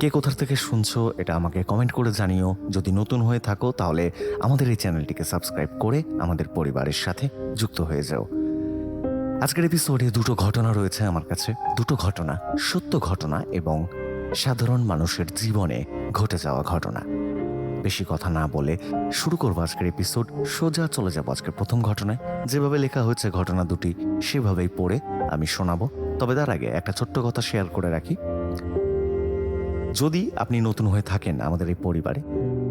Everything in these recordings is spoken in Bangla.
কে কোথা থেকে শুনছো, এটা আমাকে কমেন্ট করে জানিও। যদি নতুন হয়ে থাকো, তাহলে আমাদের এই চ্যানেলটিকে সাবস্ক্রাইব করে আমাদের পরিবারের সাথে যুক্ত হয়ে যাও। আজকের এপিসোডে দুটো ঘটনা রয়েছে আমার কাছে। দুটো ঘটনা, সত্য ঘটনা এবং সাধারণ মানুষের জীবনে ঘটে যাওয়া ঘটনা। বেশি কথা না বলে শুরু করব আজকের এপিসোড সোজা চলে যাব আজকের প্রথম ঘটনায়। যেভাবে লেখা হয়েছে ঘটনা দুটি, সেভাবেই পড়ে আমি শোনাবো। তবে তার আগে একটা ছোট্ট কথা শেয়ার করে রাখি। যদি আপনি নতুন হয়ে থাকেন আমাদের এই পরিবারে,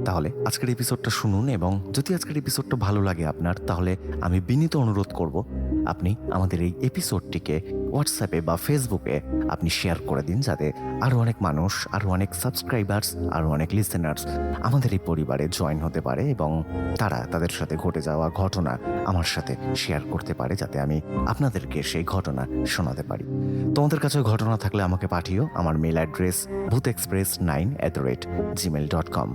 তাহলে আজকের এপিসোডটা শুনুন এবং যদি আজকের এপিসোডটা ভালো লাগে আপনার, তাহলে আমি বিনীত অনুরোধ করব, আপনি আমাদের এই এপিসোডটিকে হোয়াটসঅ্যাপে বা ফেসবুকে আপনি শেয়ার করে দিন যাতে আরও অনেক মানুষ আরও অনেক সাবস্ক্রাইবার্স আরও অনেক লিসেনার্স আমাদের এই পরিবারে জয়েন হতে পারে এবং তারা তাদের সাথে ঘটে যাওয়া ঘটনা আমার সাথে শেয়ার করতে পারে যাতে আমি আপনাদেরকে সেই ঘটনা শোনাতে পারি। তোমাদের কাছে ঘটনা থাকলে আমাকে পাঠিও। আমার মেল অ্যাড্রেস ভূত express nine at the rate Gmail dot com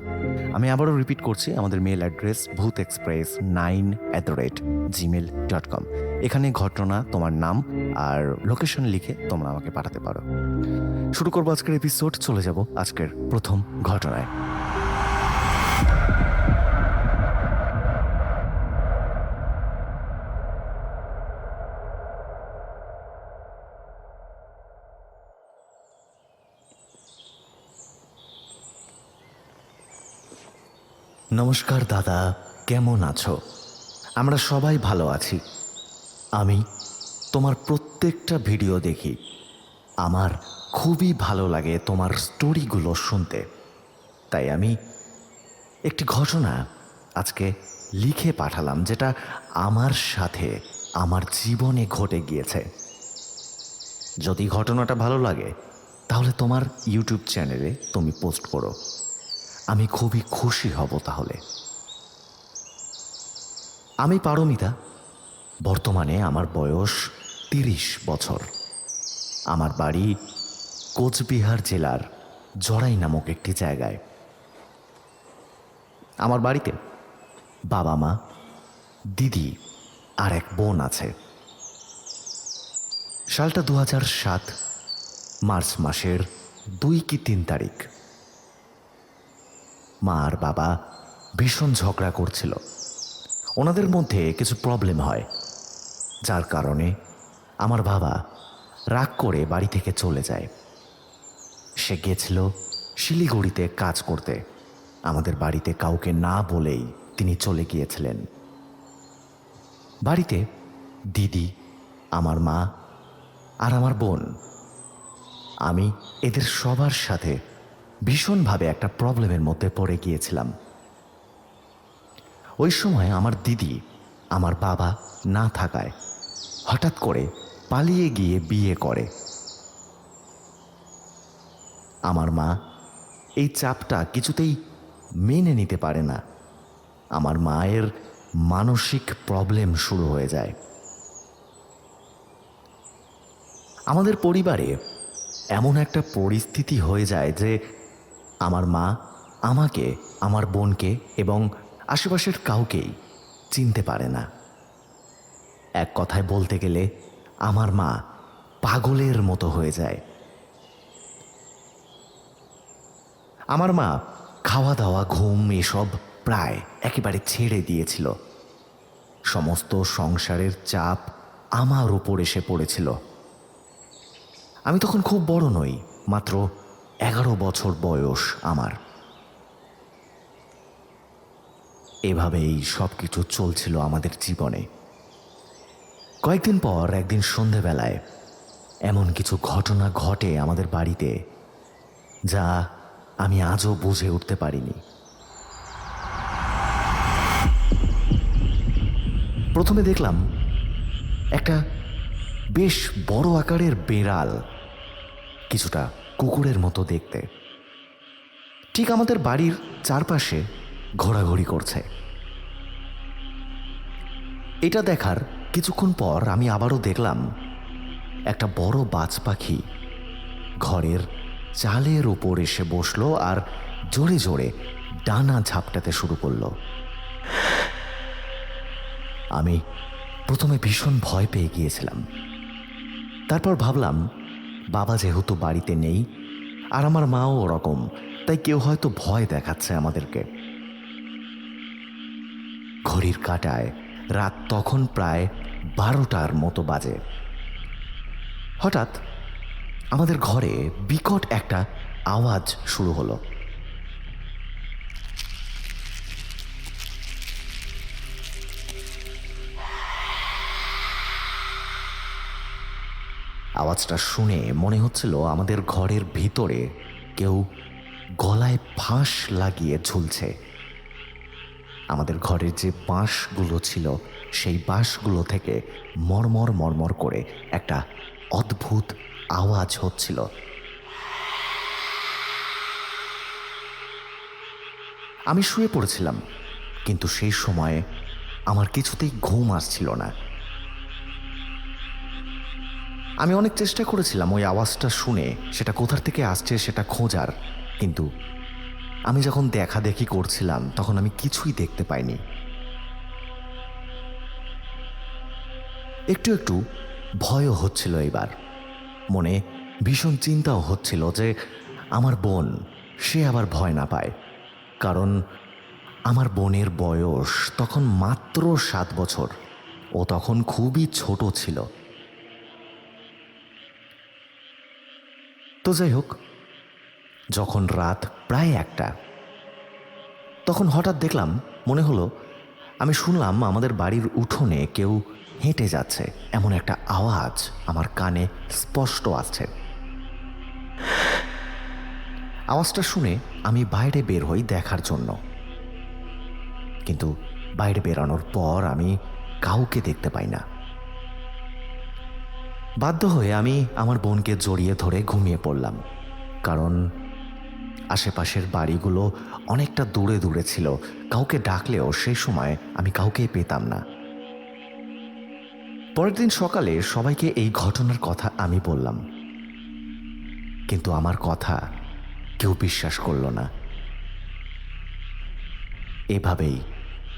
আমি আবারও রিপিট করছি, আমাদের মেল অ্যাড্রেস ভূত express nine at the rate Gmail dot com এখানে ঘটনা, তোমার নাম আর লোকেশন লিখে তোমরা আমাকে পাঠাতে পারো। শুরু করব আজকের এপিসোড চলে যাব আজকের প্রথম ঘটনায়। নমস্কার দাদা, কেমন আছো? আমরা সবাই ভালো আছি। আমি তোমার প্রত্যেকটা ভিডিও দেখি। আমার খুবই ভালো লাগে তোমার স্টোরিগুলো শুনতে। তাই আমি একটি ঘটনা আজকে লিখে পাঠালাম যেটা আমার সাথে আমার জীবনে ঘটে গিয়েছে। যদি ঘটনাটা ভালো লাগে, তাহলে তোমার ইউটিউব চ্যানেলে তুমি পোস্ট করো। আমি খুবই খুশি হব তাহলে। আমি পারমিতা। বর্তমানে আমার বয়স তিরিশ বছর। আমার বাড়ি কোচবিহার জেলার জড়াই নামক একটি জায়গায়। আমার বাড়িতে বাবা মা, দিদি আর এক বোন আছে। সালটা দু সাত, মার্চ মাসের দুই কি তিন তারিখ। মা আর বাবা ভীষণ ঝগড়া করছিল। ওনাদের মধ্যে কিছু প্রবলেম হয়, যার কারণে আমার বাবা রাগ করে বাড়ি থেকে চলে যায়। সে গিয়েছিল শিলিগুড়িতে কাজ করতে। আমাদের বাড়িতে কাউকে না বলেই তিনি চলে গিয়েছিলেন। বাড়িতে দিদি, আমার মা আর আমার বোন। আমি এদের সবার সাথে ভীষণভাবে একটা প্রবলেমের মধ্যে পড়ে গিয়েছিলাম। ওই সময় আমার দিদি, আমার বাবা না থাকায় হঠাৎ করে পালিয়ে গিয়ে বিয়ে করে। আমার মা এই চাপটা কিছুতেই মেনে নিতে পারে না। আমার মায়ের মানসিক প্রবলেম শুরু হয়ে যায়। আমাদের পরিবারে এমন একটা পরিস্থিতি হয়ে যায় যে আমার মা আমাকে, আমার বোনকে এবং আশেপাশের কাউকেই চিনতে পারে না। এক কথায় বলতে গেলে আমার মা পাগলের মতো হয়ে যায়। আমার মা খাওয়া দাওয়া ঘুম এসব প্রায় একেবারে ছেড়ে দিয়েছিল। সমস্ত সংসারের চাপ আমার উপর এসে পড়েছিল। আমি তখন খুব বড় নই, মাত্র এগারো বছর বয়স আমার। এভাবেই সব কিছু চলছিল আমাদের জীবনে। কয়েকদিন পর, একদিন সন্ধেবেলায়, এমন কিছু ঘটনা ঘটে আমাদের বাড়িতে, যা আমি আজও বুঝে উঠতে পারিনি। প্রথমে দেখলাম একটা বেশ বড় আকারের বেড়াল, কিছুটা কুকুরের মতো দেখতে। ঠিক আমাদের বাড়ির চারপাশে ঘোরাঘুরি করছে। এটা দেখার কিছুক্ষণ পর আমি আবারও দেখলাম একটা বড় বাজ পাখি ঘরের চালের ওপর এসে বসল আর জোরে জোরে ডানা ঝাপটাতে শুরু করল। আমি প্রথমে ভীষণ ভয় পেয়ে গিয়েছিলাম। তারপর ভাবলাম, বাবা যেহেতু বাড়িতে নেই আর আমার মাও ওরকম, তাই কেউ হয়তো ভয় দেখাচ্ছে আমাদেরকে। ঘড়ির কাটায় রাত তখন প্রায় বারোটার মতো বাজে। হঠাৎ আমাদের ঘরে বিকট একটা আওয়াজ শুরু হলো। আওয়াজটা শুনে মনে হচ্ছিল আমাদের ঘরের ভিতরে কেউ গলায় ফাঁস লাগিয়ে ঝুলছে। আমাদের ঘরের যে বাঁশগুলো ছিল সেই বাঁশগুলো থেকে মরমর মরমর করে একটা অদ্ভুত আওয়াজ হচ্ছিল। আমি শুয়ে পড়েছিলাম, কিন্তু সেই সময়ে আমার কিছুতেই ঘুম আসছিল না। আমি অনেক চেষ্টা করেছিলাম ওই আওয়াজটা শুনে সেটা কোথার থেকে আসছে সেটা খোঁজার, কিন্তু আমি যখন দেখা দেখি করছিলাম, তখন আমি কিছুই দেখতে পাইনি। একটু একটু ভয়ও হচ্ছিল এবার। মনে ভীষণ চিন্তাও হচ্ছিল যে আমার বোন, সে আবার ভয় না পায়। কারণ আমার বোনের বয়স তখন মাত্র সাত বছর। ও তখন খুবই ছোট ছিল। তো যাই হোক, যখন রাত প্রায় একটা, তখন হঠাৎ দেখলাম, মনে হলো, আমি শুনলাম আমাদের বাড়ির উঠোনে কেউ হেঁটে যাচ্ছে এমন একটা আওয়াজ আমার কানে স্পষ্ট আসছে আওয়াজটা শুনে আমি বাইরে বের হই দেখার জন্য। কিন্তু বাইরে বেরানোর পর আমি কাউকে দেখতে পাই না। বাধ্য হয়ে আমি আমার বোনকে জড়িয়ে ধরে ঘুমিয়ে পড়লাম, কারণ আশেপাশের বাড়িগুলো অনেকটা দূরে দূরে ছিল। কাউকে ডাকলেও সেই সময় আমি কাউকেই পেতাম না। পরের দিন সকালে সবাইকে এই ঘটনার কথা আমি বললাম। কিন্তু আমার কথা কেউ বিশ্বাস করল না। এভাবেই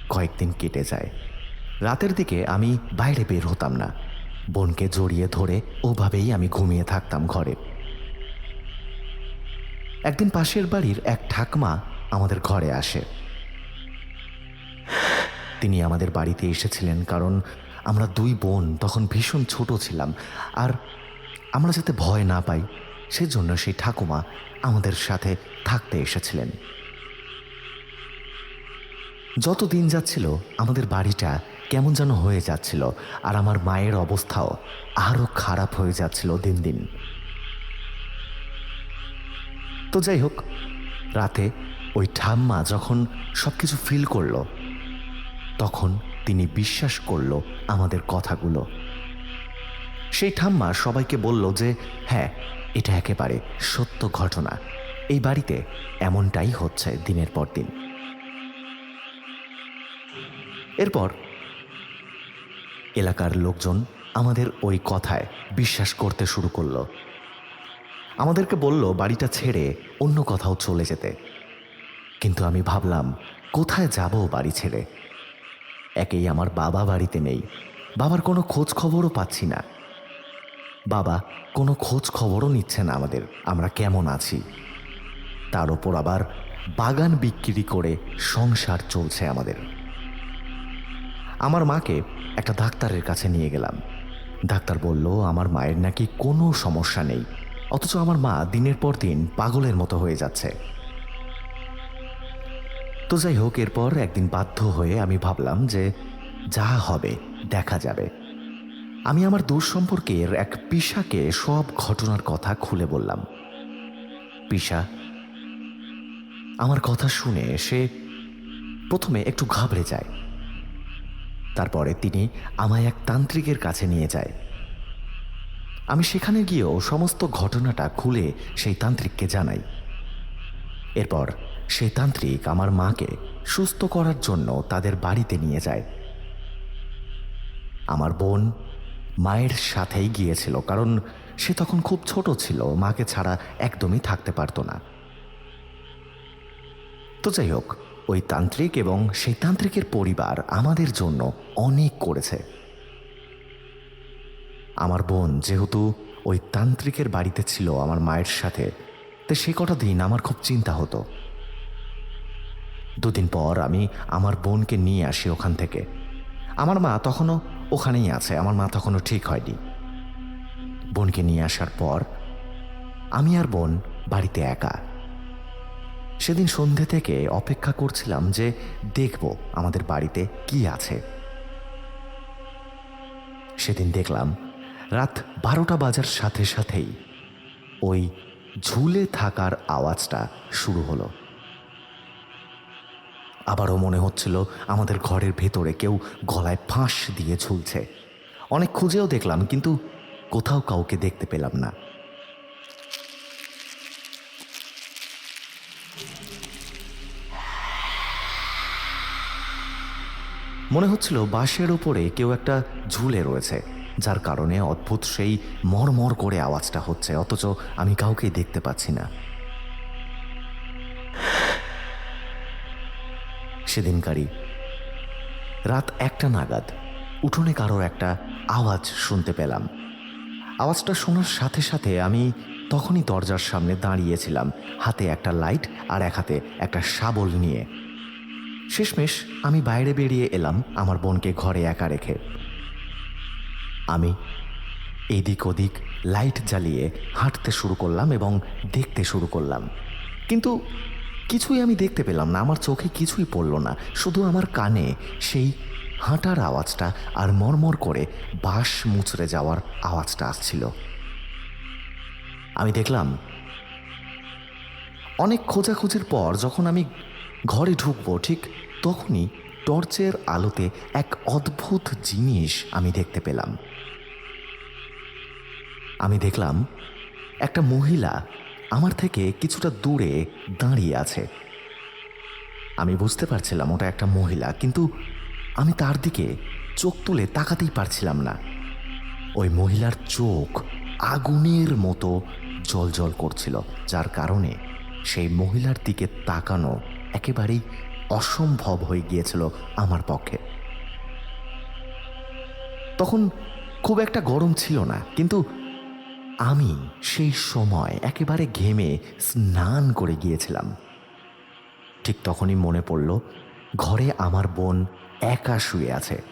কয়েকদিন কেটে যায়। রাতের দিকে আমি বাইরে বের হতাম না। বোনকে জড়িয়ে ধরে ওভাবেই আমি ঘুমিয়ে থাকতাম ঘরে। একদিন পাশের বাড়ির এক ঠাকমা আমাদের ঘরে আসে। তিনি আমাদের বাড়িতে এসেছিলেন কারণ আমরা দুই বোন তখন ভীষণ ছোট ছিলাম, আর আমরা যাতে ভয় না পাই, সেজন্য সেই ঠাকুমা আমাদের সাথে থাকতে এসেছিলেন। যত দিন যাচ্ছিল, আমাদের বাড়িটা কেমন যেন হয়ে যাচ্ছিল, আর আমার মায়ের অবস্থাও আরও খারাপ হয়ে যাচ্ছিল দিন দিন। তো যাই হোক, রাতে ওই ঠাম্মা যখন সব কিছু ফিল করল, তখন তিনি বিশ্বাস করল আমাদের কথাগুলো। সেই ঠাম্মা সবাইকে বলল যে হ্যাঁ এটা একেবারে সত্য ঘটনা। এই বাড়িতে এমনটাই হচ্ছে দিনের পর দিন। এরপর এলাকার লোকজন আমাদের ওই কথায় বিশ্বাস করতে শুরু করল। আমাদেরকে বলল, বাড়িটা ছেড়ে অন্য কোথাও চলে যেতে। কিন্তু আমি ভাবলাম, কোথায় যাব বাড়ি ছেড়ে? একেই আমার বাবা বাড়িতে নেই। বাবার কোনো খোঁজ খবরও পাচ্ছি না। বাবা কোনো খোঁজ খবরও নিচ্ছে না আমাদের, আমরা কেমন আছি? তার ওপর আবার বাগান বিক্রি করে সংসার চলছে আমাদের। আমার মাকে একটা ডাক্তারের কাছে নিয়ে গেলাম। ডাক্তার বলল, আমার মায়ের নাকি কোনো সমস্যা নেই। অথচ আমার মা দিনের পর দিন পাগলের মতো হয়ে যাচ্ছে। তো যাই হোক এরপর একদিন বাধ্য হয়ে আমি ভাবলাম যে যা হবে, দেখা যাবে। আমি আমার দূর সম্পর্কের এক পিসাকে সব ঘটনার কথা খুলে বললাম। পিসা আমার কথা শুনে সে প্রথমে একটু ঘাবড়ে যায়। তারপরে তিনি আমায় এক তান্ত্রিকের কাছে নিয়ে যায়। আমি সেখানে গিয়েও সমস্ত ঘটনাটা খুলে সেই তান্ত্রিককে জানাই। এরপর সেই তান্ত্রিক আমার মাকে সুস্থ করার জন্য তাদের বাড়িতে নিয়ে যায়। আমার বোন মায়ের সাথেই গিয়েছিল, কারণ সে তখন খুব ছোট ছিল, মাকে ছাড়া একদমই থাকতে পারতো না। তো যাই হোক, ওই তান্ত্রিক এবং সেই তান্ত্রিকের পরিবার আমাদের জন্য অনেক করেছে। আমার বোন যেহেতু ওই তান্ত্রিকের বাড়িতে ছিল আমার মায়ের সাথে, তো সে কটা দিন আমার খুব চিন্তা হতো। দুদিন পর আমি আমার বোনকে নিয়ে আসি ওখান থেকে। আমার মা তখনও ওখানেই আছে, আমার মা তখনও ঠিক হয়নি। বোনকে নিয়ে আসার পর আমি আর বোন বাড়িতে একা। সেদিন সন্ধে থেকে অপেক্ষা করছিলাম যে দেখব আমাদের বাড়িতে কি আছে। সেদিন দেখলাম রাত বারোটা বাজার সাথে সাথেই ওই ঝুলে থাকার আওয়াজটা শুরু হলো। আবারও মনে হচ্ছিল আমাদের ঘরের ভেতরে কেউ গলায় ফাঁস দিয়ে ঝুলছে। অনেক খুঁজেও দেখলাম, কিন্তু কোথাও কাউকে দেখতে পেলাম না। মনে হচ্ছিল বাঁশের ওপরে কেউ একটা ঝুলে রয়েছে, যার কারণে অদ্ভুত সেই মরমর করে আওয়াজটা হচ্ছে, অথচ আমি কাউকেই দেখতে পাচ্ছি না। সেদিনকারই। রাত একটা নাগাদ, উঠোনে কারোর একটা আওয়াজ শুনতে পেলাম। আওয়াজটা শোনার সাথে সাথে আমি তখনই দরজার সামনে দাঁড়িয়েছিলাম, হাতে একটা লাইট আর এক হাতে একটা শাবল নিয়ে। শেষমেশ আমি বাইরে বেরিয়ে এলাম আমার বোনকে ঘরে একা রেখে। আমি এদিক ওদিক লাইট জ্বালিয়ে হাঁটতে শুরু করলাম এবং দেখতে শুরু করলাম। কিন্তু কিছুই আমি দেখতে পেলাম না, আমার চোখে কিছুই পড়ল না, শুধু আমার কানে সেই হাঁটার আওয়াজটা আর মরমর করে বাঁশ মুচড়ে যাওয়ার আওয়াজটা আসছিল। আমি দেখলাম, অনেক খোঁজাখুঁজির পর যখন আমি ঘরে ঢুকবো, ঠিক তখনই টর্চের আলোতে এক অদ্ভুত জিনিস আমি দেখতে পেলাম। আমি দেখলাম, একটা মহিলা আমার থেকে কিছুটা দূরে দাঁড়িয়ে আছে। আমি বুঝতে পারছিলাম ওটা একটা মহিলা, কিন্তু আমি তার দিকে চোখ তুলে তাকাতেই পারছিলাম না। ওই মহিলার চোখ আগুনের মতো জল জল করছিল, যার কারণে সেই মহিলার দিকে তাকানো একেবারেই অসম্ভব হয়ে গিয়েছিল আমার পক্ষে। তখন খুব একটা গরম ছিল না, কিন্তু আমি সেই সময় একেবারে ঘেমে স্নান করে গিয়েছিলাম। ঠিক তখনই মনে পড়ল, ঘরে আমার বোন একা শুয়ে আছে।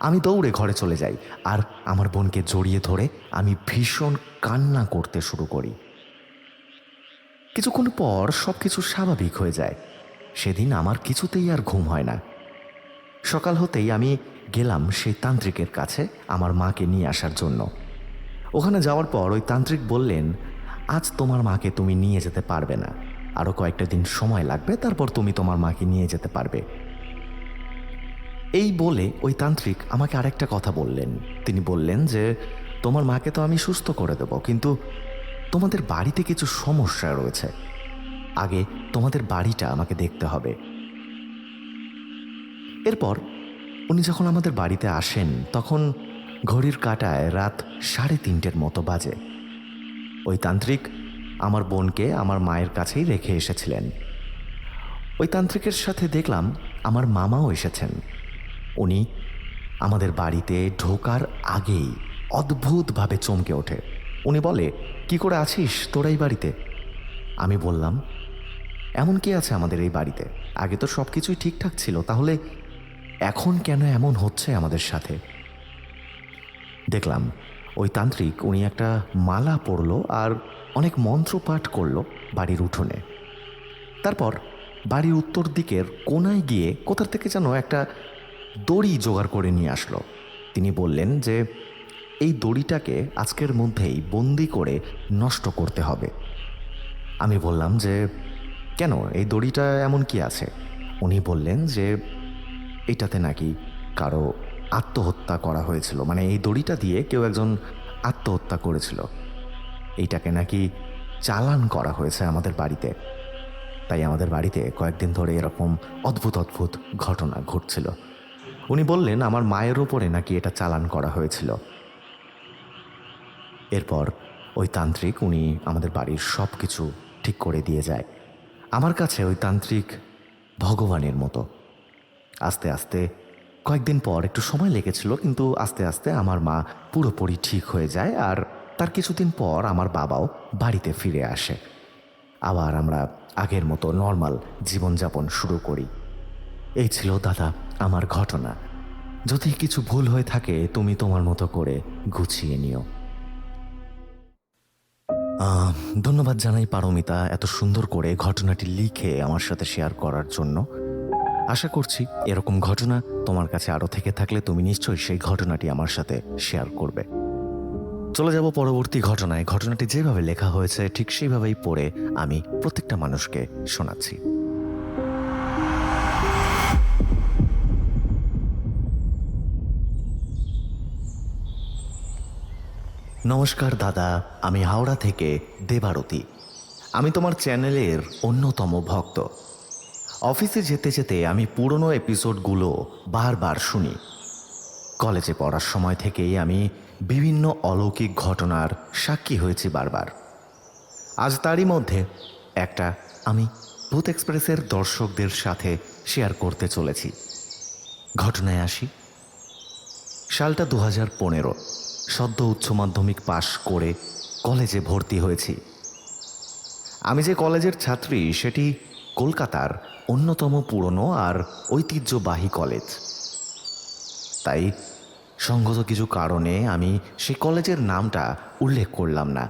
আমি দৌড়ে ঘরে চলে যাই, আর আমার বোনকে জড়িয়ে ধরে আমি ভীষণ কান্না করতে শুরু করি। কিছুক্ষণ পর সব কিছু স্বাভাবিক হয়ে যায়। সেদিন আমার কিছুতেই আর ঘুম হয় না। সকাল হতেই আমি গেলাম সেই তান্ত্রিকের কাছে আমার মাকে নিয়ে আসার জন্য। ওখানে যাওয়ার পর ওই তান্ত্রিক বললেন, আজ তোমার মাকে তুমি নিয়ে যেতে পারবে না। আরও কয়েকটা দিন সময় লাগবে, তারপর তুমি তোমার মাকে নিয়ে যেতে পারবে। এই বলে ওই তান্ত্রিক আমাকে আরেকটা কথা বললেন। তিনি বললেন যে, তোমার মাকে তো আমি সুস্থ করে দেব, কিন্তু তোমাদের বাড়িতে কিছু সমস্যা রয়েছে। আগে তোমাদের বাড়িটা আমাকে দেখতে হবে। এরপর উনি যখন আমাদের বাড়িতে আসেন, তখন ঘড়ির কাটায় রাত সাড়ে তিনটের মতো বাজে। ওই তান্ত্রিক আমার বোনকে আমার মায়ের কাছেই রেখে এসেছিলেন। ওই তান্ত্রিকের সাথে দেখলাম আমার মামাও এসেছেন। উনি আমাদের বাড়িতে ঢোকার আগেই অদ্ভুতভাবে চমকে ওঠে। উনি বলে, কি করে আছিস তোরাই বাড়িতে? আমি বললাম, এমন কি আছে আমাদের এই বাড়িতে? আগে তো সব কিছুই ঠিকঠাক ছিল, তাহলে এখন কেন এমন হচ্ছে আমাদের সাথে? দেখলাম, ওই তান্ত্রিক উনি একটা মালা পরলো আর অনেক মন্ত্র পাঠ করল বাড়ির উঠোনে। তারপর বাড়ির উত্তর দিকের কোনায় গিয়ে কোথার থেকে যেন একটা দড়ি জোগাড় করে নিয়ে আসলো। তিনি বললেন যে, এই দড়িটাকে আজকের মধ্যেই বন্দি করে নষ্ট করতে হবে। আমি বললাম যে, কেন? এই দড়িটা এমন কি আছে? উনি বললেন যে, এটাতে নাকি কারও আত্মহত্যা করা হয়েছিল। মানে এই দড়িটা দিয়ে কেউ একজন আত্মহত্যা করেছিল। এইটাকে নাকি চালান করা হয়েছে আমাদের বাড়িতে। তাই আমাদের বাড়িতে কয়েকদিন ধরে এরকম অদ্ভুত অদ্ভুত ঘটনা ঘটছিল। উনি বললেন, আমার মায়ের ওপরে নাকি এটা চালান করা হয়েছিল। এরপর ওই তান্ত্রিক উনি আমাদের বাড়ির সব কিছু ঠিক করে দিয়ে যায়। আমার কাছে ওই তান্ত্রিক ভগবানের মতো। আস্তে আস্তে কয়েকদিন পর একটু সময় লেগেছিল, কিন্তু আস্তে আস্তে আমার মা পুরোপুরি ঠিক হয়ে যায় আর তার কিছুদিন পর আমার বাবাও বাড়িতে ফিরে আসে। আবার আমরা আগের মতো নর্মাল জীবনযাপন শুরু করি। এই ছিল দাদা, আমার ঘটনা। যদি কিছু ভুল হয়ে থাকে, তুমি তোমার মতো করে গুছিয়ে নিও। ধন্যবাদ জানাই পারমিতা, এত সুন্দর করে ঘটনাটি লিখে আমার সাথে শেয়ার করার জন্য। আশা করছি এরকম ঘটনা তোমার কাছে আরও থেকে থাকলে তুমি নিশ্চয়ই সেই ঘটনাটি আমার সাথে শেয়ার করবে। চলে যাব পরবর্তী ঘটনায়। ঘটনাটি যেভাবে লেখা হয়েছে, ঠিক সেইভাবেই পড়ে আমি প্রত্যেকটা মানুষকে শোনাচ্ছি। নমস্কার দাদা, আমি হাওড়া থেকে দেবারতী। আমি তোমার চ্যানেলের অন্যতম ভক্ত। অফিসে যেতে যেতে আমি পুরনো এপিসোডগুলো বারবার শুনি। কলেজে পড়ার সময় থেকেই আমি বিভিন্ন অলৌকিক ঘটনার সাক্ষী হয়েছি বারবার। আজ তারই মধ্যে একটা আমি ভূত এক্সপ্রেসের দর্শকদের সাথে শেয়ার করতে চলেছি। ঘটনায় আসি। সালটা দু হাজার পনেরো, সদ্য উচ্চ মাধ্যমিক পাশ করে কলেজে ভর্তি হয়েছি। আমি যে কলেজের ছাত্রী, সেটি কলকাতার অন্যতম পুরনো আর ঐতিহ্যবাহী কলেজ। তাই সঙ্গত কিছু কারণে আমি সেই কলেজের নামটা উল্লেখ করলাম না।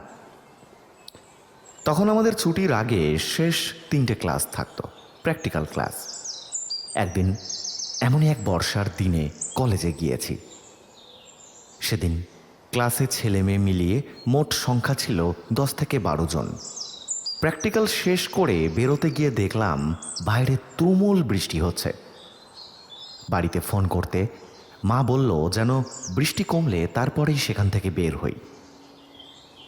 তখন আমাদের ছুটির আগে শেষ তিনটে ক্লাস থাকতো, প্র্যাকটিক্যাল ক্লাস। একদিন এমনই এক বর্ষার দিনে কলেজে গিয়েছি। সেদিন ক্লাসে ছেলে মেয়ে মিলিয়ে মোট সংখ্যা ছিল দশ থেকে বারো জন। প্র্যাকটিক্যাল শেষ করে বেরোতে গিয়ে দেখলাম বাইরে তুমুল বৃষ্টি হচ্ছে। বাড়িতে ফোন করতে মা বলল যেন বৃষ্টি কমলে তারপরেই সেখান থেকে বের হই।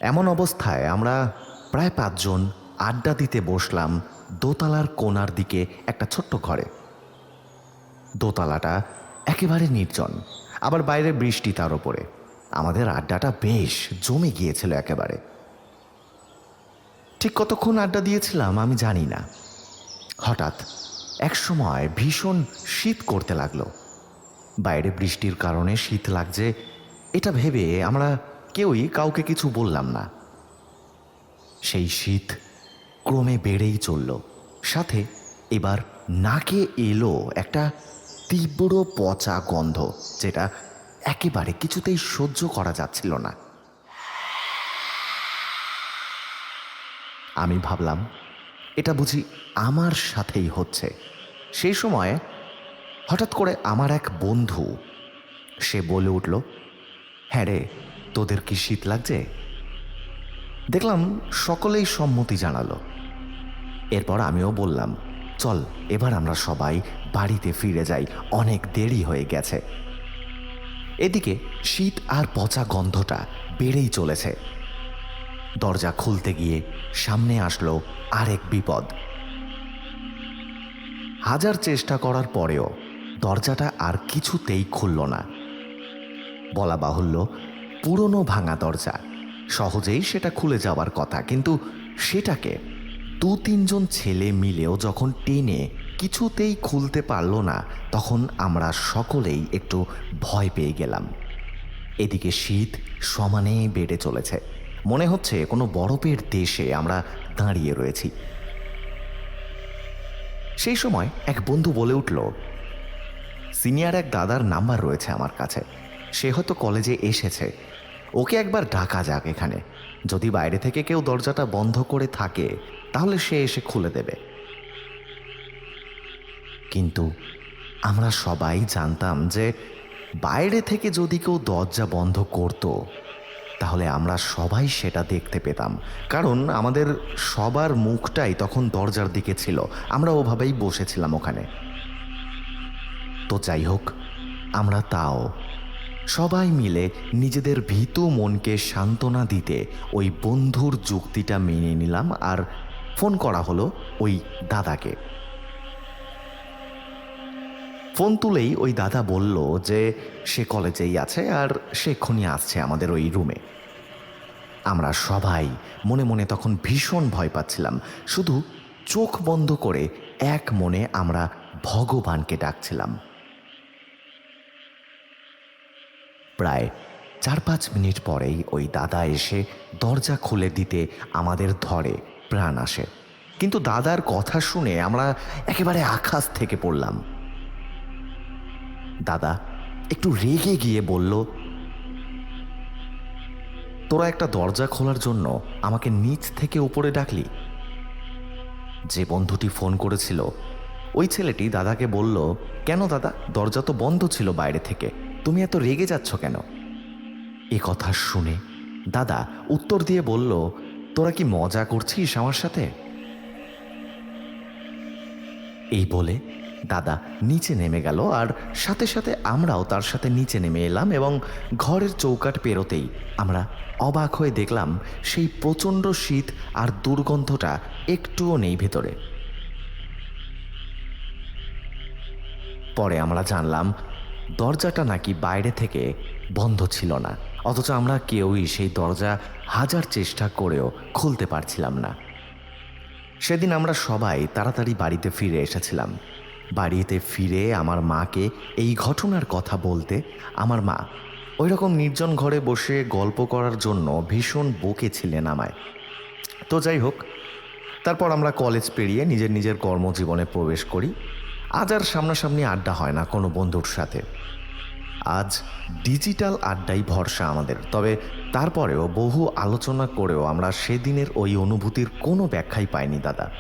এমন অবস্থায় আমরা প্রায় পাঁচজন আড্ডা দিতে বসলাম দোতলার কোনার দিকে একটা ছোট্ট ঘরে। দোতলাটা একেবারে নির্জন, আবার বাইরে বৃষ্টি তার ওপরে। আমাদের আড্ডাটা বেশ জমে গিয়েছিল একেবারে। ঠিক কতক্ষণ আড্ডা দিয়েছিলাম আমি জানি না। হঠাৎ এক সময় ভীষণ শীত করতে লাগল। বাইরে বৃষ্টির কারণে শীত লাগছে, এটা ভেবে আমরা কেউই কাউকে কিছু বললাম না। সেই শীত ক্রমে বেড়েই চলল, সাথে এবার নাকে এলো একটা তীব্র পচা গন্ধ, যেটা একেবারে কিছুতেই সহ্য করা যাচ্ছিল না। আমি ভাবলাম, এটা বুঝি আমার সাথেই হচ্ছে। সেই সময় হঠাৎ করে আমার এক বন্ধু, সে বলে উঠল হ্যাঁ রে, তোদের কি শীত লাগছে? দেখলাম সকলেই সম্মতি জানালো। এরপর আমিও বললাম, চল, এবার আমরা সবাই বাড়িতে ফিরে যাই, অনেক দেরি হয়ে গেছে। এদিকে শীত আর পচা গন্ধটা বেড়েই চলেছে। দরজা খুলতে গিয়ে সামনে আসলো আরেক বিপদ। হাজার চেষ্টা করার পরেও দরজাটা আর কিছুতেই খুলল না। বলা বাহুল্য, পুরনো ভাঙা দরজা। সহজেই সেটা খুলে যাওয়ার কথা, কিন্তু সেটাকে দু তিনজন ছেলে মিলেও যখন টেনে কিছুতেই খুলতে পারল না, তখন আমরা সকলেই একটু ভয় পেয়ে গেলাম। এদিকে শীত সমানে বেড়ে চলেছে। মনে হচ্ছে কোনো বরফের দেশে আমরা দাঁড়িয়ে রয়েছি। সেই সময় এক বন্ধু বলে উঠল, সিনিয়র এক দাদার নাম্বার রয়েছে আমার কাছে। সে হয়তো কলেজে এসেছে। ওকে একবার ডাকা যাক এখানে। যদি বাইরে থেকে কেউ দরজাটা বন্ধ করে থাকে, তাহলে সে এসে খুলে দেবে। কিন্তু আমরা সবাই জানতাম যে বাইরে থেকে যদি কেউ দরজা বন্ধ করতো তাহলে আমরা সবাই সেটা দেখতে পেতাম। কারণ আমাদের সবার মুখটাই তখন দরজার দিকে ছিল। আমরা ওভাবেই বসেছিলাম ওখানে। তো যাই হোক, আমরা তাও। সবাই মিলে নিজেদের ভীতু মনকে সান্ত্বনা দিতে ওই বন্ধুর যুক্তিটা মেনে নিলাম আর ফোন করা হলো ওই দাদাকে। ফোন তুলেই ওই দাদা বলল যে সে কলেজেই আছে আর সে এক্ষুনি আসছে আমাদের ওই রুমে। আমরা সবাই মনে মনে তখন ভীষণ ভয় পাচ্ছিলাম। শুধু চোখ বন্ধ করে এক মনে আমরা ভগবানকে ডাকছিলাম। প্রায় চার পাঁচ মিনিট পরেই ওই দাদা এসে দরজা খুলে দিতে আমাদের ধরে প্রাণ আসে। কিন্তু দাদার কথা শুনে আমরা একেবারে আকাশ থেকে পড়লাম। দাদা, একটু রেগে গিয়ে বলল, তোরা একটা দরজা খোলার জন্য আমাকে নিচ থেকে উপরে ডাকলি? যে বন্ধুটি ফোন করেছিল, ওই ছেলেটি দাদাকে বলল, কেন দাদা, দরজা তো বন্ধ ছিল বাইরে থেকে, তুমি এত রেগে যাচ্ছ কেন? এ কথা শুনে দাদা উত্তর দিয়ে বলল, তোরা কি মজা করছিস আমার সাথে? এই বলে দাদা নিচে নেমে গেল আর সাথে সাথে আমরাও তার সাথে নিচে নেমে এলাম এবং ঘরের চৌকাট পেরোতেই আমরা অবাক হয়ে দেখলাম সেই প্রচণ্ড শীত আর দুর্গন্ধটা একটুও নেই ভেতরে। পরে আমরা জানলাম, দরজাটা নাকি বাইরে থেকে বন্ধ ছিল না, অথচ আমরা কেউই সেই দরজা হাজার চেষ্টা করেও খুলতে পারছিলাম না। সেদিন আমরা সবাই তাড়াতাড়ি বাড়িতে ফিরে এসেছিলাম। বাড়িতে ফিরে আমার মাকে এই ঘটনার কথা বলতে আমার মা ওই রকম নির্জন ঘরে বসে গল্প করার জন্য ভীষণ বকেছিলেন আমায়। তো যাই হোক, তারপর আমরা কলেজ পেরিয়ে নিজের নিজের কর্মজীবনে প্রবেশ করি। আজ আর সামনাসামনি আড্ডা হয় না কোনো বন্ধুর সাথে। আজ ডিজিটাল আড্ডাই ভরসা আমাদের, তবে তারপরেও বহু আলোচনা করেও আমরা সেদিনের ওই অনুভূতির কোনো ব্যাখ্যাই পাইনি দাদা।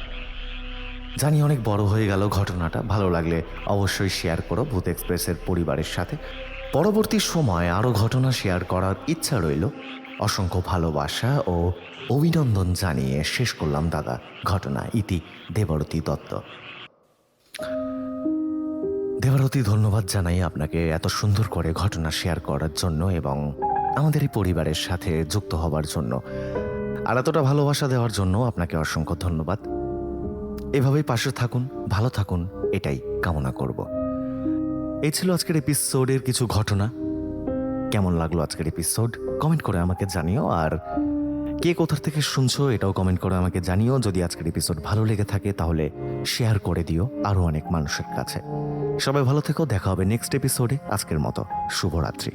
জানি অনেক বড় হয়ে গেল ঘটনাটা। ভালো লাগলে অবশ্যই শেয়ার করো ভূত এক্সপ্রেসের পরিবারের সাথে। পরবর্তী সময় আরও ঘটনা শেয়ার করার ইচ্ছা রইল। অসংখ্য ভালোবাসা ও অভিনন্দন জানিয়ে শেষ করলাম দাদা, ঘটনা, ইতি, দেবরতী দত্ত। দেবরতী, ধন্যবাদ জানাই আপনাকে এত সুন্দর করে ঘটনা শেয়ার করার জন্য এবং আমাদের এই পরিবারের সাথে যুক্ত হবার জন্য। আর এতটা ভালোবাসা দেওয়ার জন্য আপনাকে অসংখ্য ধন্যবাদ। এভাবেই পাশে থাকুন, ভালো থাকুন, এটাই কামনা করব। এই ছিল আজকের এপিসোডের কিছু ঘটনা। কেমন লাগল আজকের এপিসোড কমেন্ট করে আমাকে জানিও, আর কে কোথার থেকে শুনছো এটাও কমেন্ট করে আমাকে জানিও। যদি আজকের এপিসোড ভালো লেগে থাকে, তাহলে শেয়ার করে দিও আরও অনেক মানুষের কাছে। সবাই ভালো থেকো, দেখা হবে নেক্সট এপিসোডে আজকের মতো, শুভরাত্রি।